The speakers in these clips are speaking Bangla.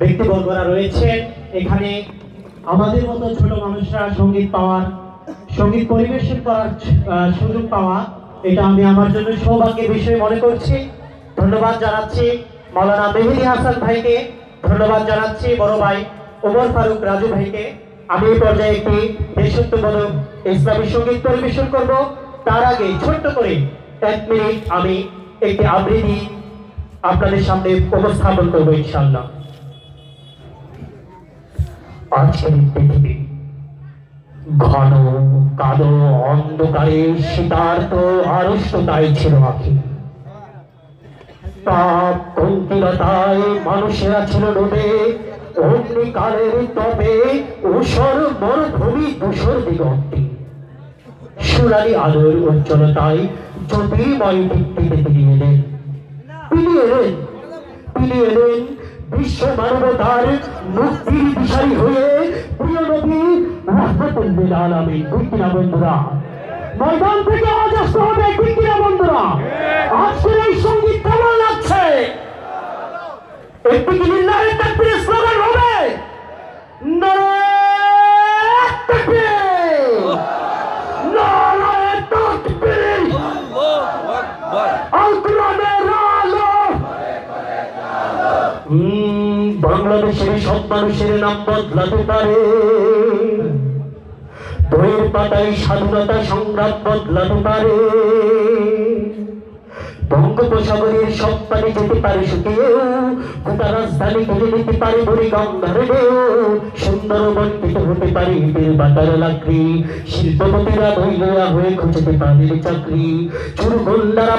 ব্যক্তিবর্গরা রয়েছেন এখানে আমাদের মতো ছোট মানুষরা সংগীত পাওয়ার, সংগীত পরিবেশন করার সুযোগ পাওয়া, এটা আমি আমার জন্য সৌভাগ্যের বিষয় মনে করছি। ধন্যবাদ জানাচ্ছি মাওলানা মেহেদি হাসান ভাইকে। ধন্যবাদ জানাচ্ছি বড় ভাই ওমর ফারুক রাজু ভাইকে। আমি এই পর্যায়ে একটি দেশত্ববোধক ইসলামী সংগীত পরিবেশন করব। তার আগে ছোট্ট করে এক মিনিট আমি একটি আবৃত্তি আপনাদের সামনে উপস্থাপন করব ইনশাল্লাহ এই পৃথিবী। ঘন, কালো, অন্ধকারে শীতার্থ ছিল তাপ মানুষেরা ছিল রোদে অগ্নিকালের তবে ঊষর মরুভূমি, ধূসর দিগন্তে। সোনালি আলোর উজ্জ্বলতায় জ্যোতির্ময় দীপ্তিতে তিনি এলেন। তিনি এলেন। তিনি এলেন বিশ্ব মানবতার মুক্তির দিশারি হয়ে প্রিয় নবী রহমতুল্লিল আলামিন। ঠিক কিনা বন্ধুরা? ময়দান থেকে আওয়াজ আসতে হবে ঠিক কিনা বন্ধুরা? আজকের এই সংগীত কেমন লাগছে? একটি কি লিল্লাহের তাকবীরের স্লোগান হবে? তাকবীর! তাকবীর! আল কোরআনের আলো! বাংলাদেশের সব মানুষের নাম বদলাতে পারে। বইয়ের পাতায় স্বাধীনতা সংগ্রাম বদলাতে পারে। বঙ্গোপসাগরের সব পানি যেতে পারে শুকিয়েও গোটা রাজধানী কেটে নিতে পারে বলি গঙ্গার ঢেউ সুন্দর বঞ্চিত হতে পারে বীর বাটার লাকড়ি, শিল্পপতিরা বইয়া হয়ে খুঁজতে পারে চাকরি। চুর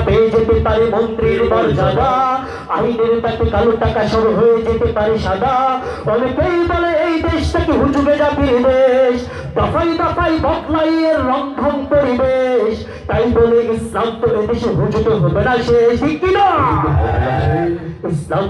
পেয়ে যেতে পারে মন্ত্রীর মর্যাদা, আইনের তাকে কালো টাকা সর হয়ে যেতে পারে সাদা। অনেকেই বলে এই দেশটাকে হুজুগে জাতির দেশ দফাই দফাই বকলাইয়ের রন্ধন পরিবেশ। তাই বলে ইসলাম তো এদেশে হুজুগে হবে না শেষ ঠিক কিনা ইসলাম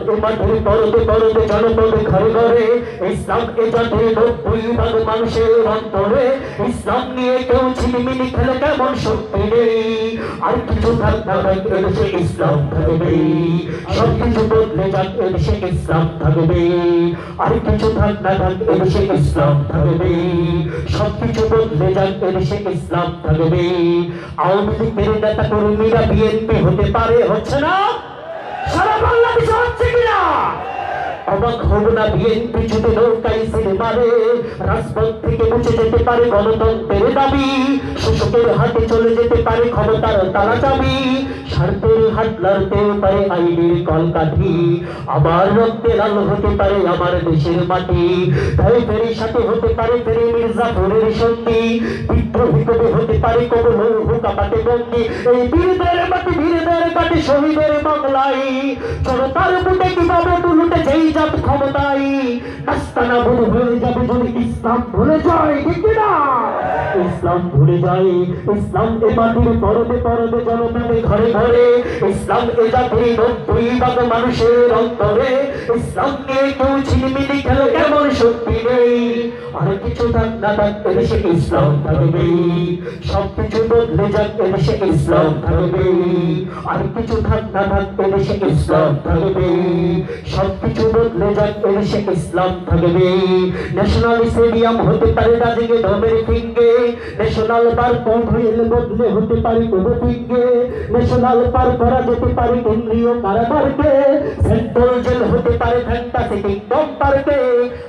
এ নেই আর কিছু না থাকবে এদেশে ইসলাম থাকবে থাক না থাক এদেশে ইসলাম থাকবে সব বদলে যাক এদেশে ইসলাম থাকবে আওয়ামী লীগের নেতা কর্মীরা বিএনপি হতে পারে হচ্ছে না? সারা বাংলাদেশে হচ্ছে কিনা? অবাক হব না বিএনপি যদি নৌকায় ছেড়ে মারে রাজপথ থেকে মুছে যেতে পারে গণতন্ত্রের দাবি। শোষকের হাতে চলে যেতে পারে ক্ষমতার তারা চাবি। স্বার্থের হাত লড়তেও পারে আইনের কলকাঠি। আমার রক্তে লাল হতে পারে আমার দেশের মাটি। তাই ফেরি সাথে হতে পারে ফেরি মির্জাপুরের সঙ্গী বিদ্রোহী কবি হতে পারে কবি হুকা পাতে বন্দি। এই বীরদের মাটি, বীরদের কাটে শহীদের বাংলায়। জনতার বুটে কীভাবে তুলুটে ক্ষমতাই নাস্তানা ভুল হয়ে যাবে যদি ইসলাম ভুলে যায়, ঠিক না ইসলাম ভুলে যায়, ইসলাম এ মাটির পরদে পরদে জনপদে ঘরে ঘরে, ইসলাম এ জাতির মানুষের অন্তরে ইসলাম নিয়ে কেউ ছিলিমিলি খেলে কেমন শক্তি নেই আর কিছু থাক না থাক এদেশে ইসলাম থাকবে। সব কিছু বদলে যাক, এদেশে ইসলাম থাকবে। আর কিছু থাক না থাক এদেশে ইসলাম থাকবে। সব কিছু বদলে যাক, এদেশে ইসলাম থাকবে। ন্যাশনাল স্টেডিয়াম হতে পারে রাজিকে ধর্মের ফিঙ্গে। ন্যাশনাল পার্ক হইলে বদলে হতে পারে কোনো ফিঙ্গে। ন্যাশনাল পার্ক করা যেতে পারে কেন্দ্রীয় কারাগারকে। সেন্ট্রাল জেল হতে পারে ফ্যান্টাসি কিংডম পার্কে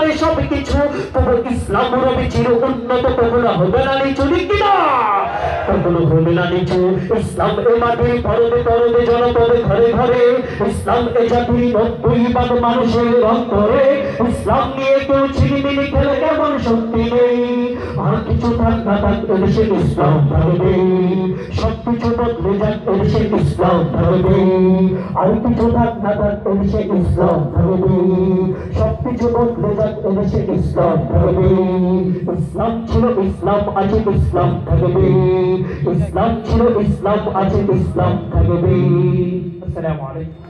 আমার সব কিছু তবে ইসলাম রবি চির উন্নত, কখনো হবে না নিচু কিনা কখনো হবে না নিচু। ইসলাম এ মাটির পরদে পরদে জনপদে ঘরে ঘরে। ইসলাম এ জাতির নব্বই ভাগ মানুষের অন্তরে। ইসলাম নিয়ে কেউ ছিনিমিনি খেলে কেমন শক্তি নেই? আর কিছু থাক না থাক, এদেশে ইসলাম থাকবে। সব কিছু বদলে যাক, এদেশে ইসলাম থাকবে। আর কিছু থাক না থাক, এদেশে ইসলাম থাকবে। একটি যুবক বেজাত এনেছে ইসলাম থাকবে। ইসলাম ছিল ইসলাম আছে ইসলাম থাকবে। ইসলাম ছিল ইসলাম আসসালামু আলাইকুম।